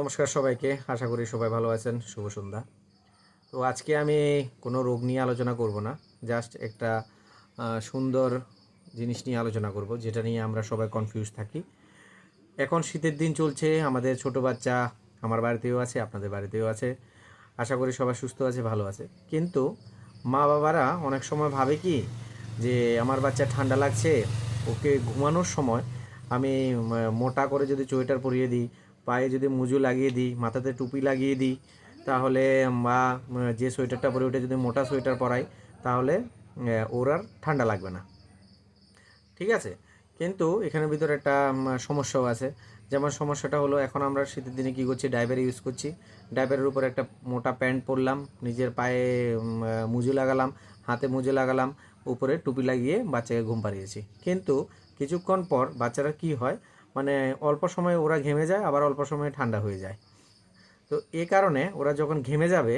নমস্কার সবাইকে, আশা করি সবাই ভালো আছেন। শুভ সন্ধ্যা। তো আজকে আমি কোনো রোগ নিয়ে আলোচনা করব না, জাস্ট একটা সুন্দর জিনিস নিয়ে আলোচনা করব, যেটা নিয়ে আমরা সবাই কনফিউজ থাকি। এখন শীতের দিন চলছে, আমাদের ছোট বাচ্চা আমার বাড়িতেও আছে, আপনাদের বাড়িতেও আছে। আশা করি সবাই সুস্থ আছে, ভালো আছে। কিন্তু মা বাবারা অনেক সময় ভাবে কি, যে আমার বাচ্চা ঠান্ডা লাগছে, ওকে ঘুমানোর সময় আমি মোটা করে যদি সোয়েটার পরিয়ে দিই পায়ে যদি মুজু লাগিয়ে দিই, মাথাতে টুপি লাগিয়ে দিই, তাহলে বা যে সোয়েটারটা পরে ওটা যদি মোটা সোয়েটার পরাই, তাহলে ওর আর ঠান্ডা লাগবে না। ঠিক আছে? কিন্তু এখানের ভিতরে একটা সমস্যাও আছে। যেমন সমস্যাটা হলো, এখন আমরা শীতের দিনে কী করছি ডাইভার ইউজ করছি। ডাইভারের উপর একটা মোটা প্যান্ট পরলাম, নিজের পায়ে মুজু লাগালাম, হাতে মুজু লাগালাম, উপরে টুপি লাগিয়ে বাচ্চাকে ঘুম পাড়িয়েছি। কিন্তু কিছুক্ষণ পর বাচ্চারা কি হয় মানে অল্প সময়ে ওরা ঘেমে যায়, আবার অল্প সময়ে ঠান্ডা হয়ে যায়। তো এ কারণে ওরা যখন ঘেমে যাবে,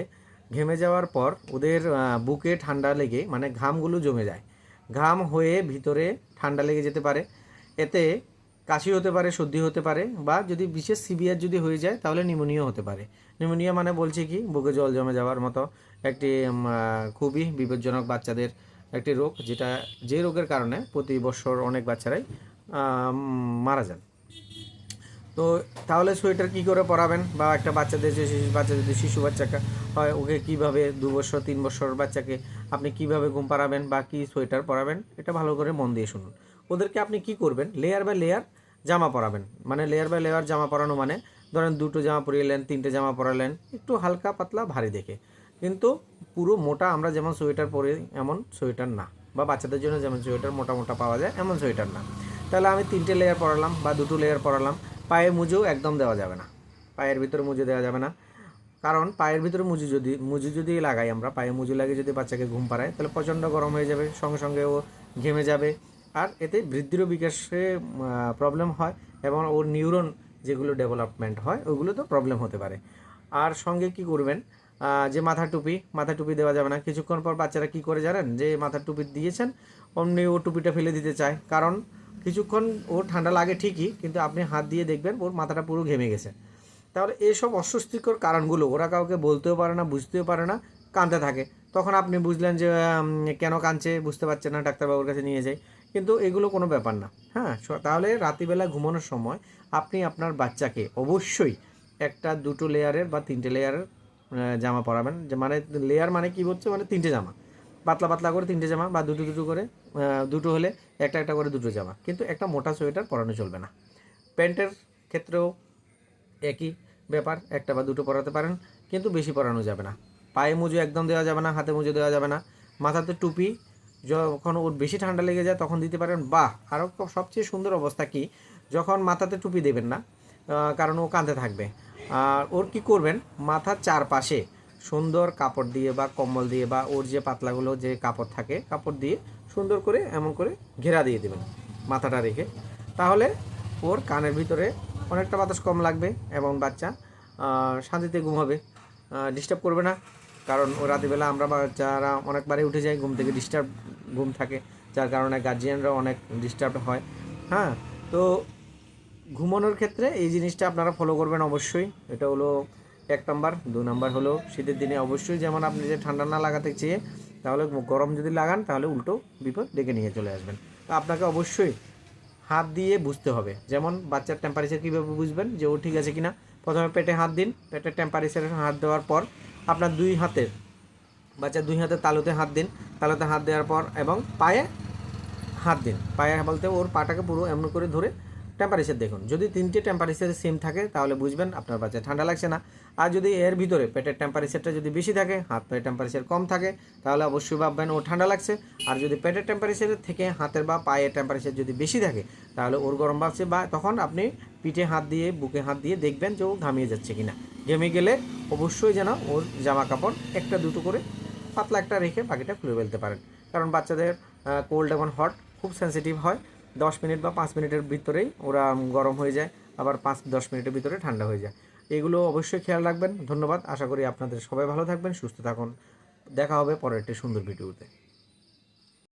ঘেমে যাওয়ার পর ওদের বুকে ঠান্ডা লেগে মানে ঘামগুলো জমে যায়। ঘাম হয়ে ভিতরে ঠান্ডা লেগে যেতে পারে। এতে কাশি হতে পারে, সর্দি হতে পারে, বা যদি বিশেষ সিভিয়ার যদি হয়ে যায়, তাহলে নিউমোনিয়া হতে পারে। নিউমোনিয়া মানে বলছি কি, বুকে জল জমে যাওয়ার মতো একটি খুবই বিপজ্জনক বাচ্চাদের একটি রোগ, যেটা যে রোগের কারণে প্রতি বছর অনেক বাচ্চারাই মারা যান। তো তাহলে সোয়েটার কি করে পরাবেন? বা একটা বাচ্চাদের যে বাচ্চা যদি শিশু বাচ্চাকে, হয় ওকে কীভাবে দু বছর, তিন বছর বাচ্চাকে আপনি কীভাবে ঘুম পাড়াবেন বা কি সোয়েটার পরাবেন? এটা ভালো করে মন দিয়ে শুনুন। ওদেরকে আপনি কি করবেন? লেয়ার বাই লেয়ার জামা পরাবেন। মানে লেয়ার বাই লেয়ার জামা পরানো মানে ধরেন দুটো জামা পরিয়েলেন তিনটে জামা পরালেন, একটু হালকা পাতলা, ভারী দেখে। কিন্তু পুরো মোটা আমরা যেমন সোয়েটার পরি, এমন সোয়েটার না। বা বাচ্চাদের জন্য যেমন সোয়েটার মোটা মোটা পাওয়া যায়, এমন সোয়েটার না। তাহলে আমি তিনটে লেয়ার পরালাম বা দুটো লেয়ার পরালাম। পায়ে মুজো একদম দেওয়া যাবে না। পায়ের ভিতরে মুজো দেওয়া যাবে না। কারণ পায়ের ভিতরে মুজু যদি মুজু যদি লাগাই আমরা পায়ে মুজু লাগিয়ে যদি বাচ্চাকে ঘুম পাড়াই তাহলে প্রচণ্ড গরম হয়ে যাবে, সঙ্গে সঙ্গে ও ঘেমে যাবে। আর এতে বৃদ্ধিরও বিকাশে প্রবলেম হয় এবং ওর নিউরন যেগুলো ডেভেলপমেন্ট হয় ওগুলো তো প্রবলেম হতে পারে। আর সঙ্গে কি করবেন? যে মাথা টুপি মাথা টুপি দেওয়া যাবে না। কিছুক্ষণ পর বাচ্চারা কি করে জানেন? যে মাথার টুপি দিয়েছেন, অমনি ও টুপিটা ফেলে দিতে চায়। কারণ কিছুক্ষণ ওর ঠান্ডা লাগে ঠিকই, কিন্তু আপনি হাত দিয়ে দেখবেন ওর মাথাটা পুরো ঘেমে গেছে। তাহলে এইসব অস্বস্তিকর কারণগুলো, ওরা কাউকে বলতেও পারে না, বুঝতেও পারে না, কাঁদতে থাকে। তখন আপনি বুঝলেন যে কেন কাঁদছে, বুঝতে পারছে না, ডাক্তারবাবুর কাছে নিয়ে যাই কিন্তু এগুলো কোনো ব্যাপার না হ্যাঁ? তাহলে রাত্রিবেলা ঘুমানোর সময় আপনি আপনার বাচ্চাকে অবশ্যই একটা দুটো লেয়ারের বা তিনটে লেয়ারের জামা পরাবেন। যে মানে লেয়ার মানে কি হচ্ছে? মানে তিনটে জামা। পাতলা পাতলা করে তিনটে জামা বা দুটো দুটো করে দুটো হলে একটা একটা করে দুটো জামা। কিন্তু একটা মোটা সোয়েটার পরানো চলবে না। প্যান্টের ক্ষেত্রেও একই ব্যাপার, একটা বা দুটো পরাতে পারেন, কিন্তু বেশি পরানো যাবে না। পায়ে মুজো একদম দেওয়া যাবে না, হাতে মুজো দেওয়া যাবে না। মাথাতে টুপি যখন ওর বেশি ঠান্ডা লেগে যায়, তখন দিতে পারেন। বাহ আরও সবচেয়ে সুন্দর অবস্থা কি? যখন মাথাতে টুপি দেবেন না কারণ ও কাঁধে থাকবে। আর ওর কি করবেন? মাথার চারপাশে সুন্দর কাপড় দিয়ে বা কম্বল দিয়ে বা ওর যে পাতলাগুলো যে কাপড় থাকে, কাপড় দিয়ে সুন্দর করে এমন করে ঘেরা দিয়ে দেবেন মাথাটা রেখে। তাহলে ওর কানের ভিতরে অনেকটা বাতাস কম লাগবে এবং বাচ্চা শান্তিতে ঘুমাবে ডিস্টার্ব করবে না, কারণ ও রাতেবেলা আমরা বাচ্চারা অনেকবারই উঠে যাই, ঘুম থেকে ডিস্টার্ব ঘুম থাকে, যার কারণে গার্জিয়ানরা অনেক ডিস্টার্ব হয়। হ্যাঁ তো ঘুমানোর ক্ষেত্রে এই জিনিসটা আপনারা ফলো করবেন অবশ্যই। এটা হলো এক নাম্বার, দু নাম্বার হলো শীতের দিনে অবশ্যই যেমন আপনি যে ঠান্ডা না লাগাতে চেয়ে তাহলে গরম যদি লাগান তাহলে উল্টো বিপদ ডেকে নিয়ে চলে আসবেন। তো আপনাকে অবশ্যই হাত দিয়ে বুঝতে হবে। যেমন বাচ্চার টেম্পারেচার কীভাবে বুঝবেন যে ও ঠিক আছে কিনা? প্রথমে পেটে হাত দিন, পেটের টেম্পারেচারে হাত দেওয়ার পর আপনার দুই হাতের বাচ্চার দুই হাতের তালুতে হাত দিন, তালুতে হাত দেওয়ার পর এবং পায়ে হাত দিন। পায়ে বলতে ওর পাটাকে পুরো এমন করে ধরে টেম্পারেচার দেখুন। যদি তিনটে টেম্পারেচার সেম থাকে, তাহলে বুঝবেন আপনার বাচ্চা ঠান্ডা লাগছে না। আর যদি এর ভিতরে পেটের টেম্পারেচারটা যদি বেশি থাকে, হাত পায়ের টেম্পারেচার কম থাকে, তাহলে অবশ্যই ভাববেন ও ঠান্ডা লাগছে। আর যদি পেটের টেম্পারেচারের থেকে হাতের বা পায়ের টেম্পারেচার যদি বেশি থাকে, তাহলে ওর গরম ভাবছে বা তখন আপনি পিঠে হাত দিয়ে, বুকে হাত দিয়ে দেখবেন যে ও ঘামিয়ে যাচ্ছে কি না ঘেমে গেলে অবশ্যই যেন ওর জামা কাপড় একটা দুটো করে পাতলা একটা রেখে বাকিটা খুলে ফেলতে পারেন। কারণ বাচ্চাদের কোল্ড এবং হট খুব সেন্সিটিভ হয়। দশ মিনিট বা পাঁচ মিনিটের ভিতরেই ওরা গরম হয়ে যায়, আবার পাঁচ দশ মিনিটের ভিতরে ঠান্ডা হয়ে যায়। এগুলো অবশ্যই খেয়াল রাখবেন। ধন্যবাদ। আশা করি আপনাদের সবাই ভালো থাকবেন, সুস্থ থাকুন। দেখা হবে পরের একটি সুন্দর ভিডিওতে।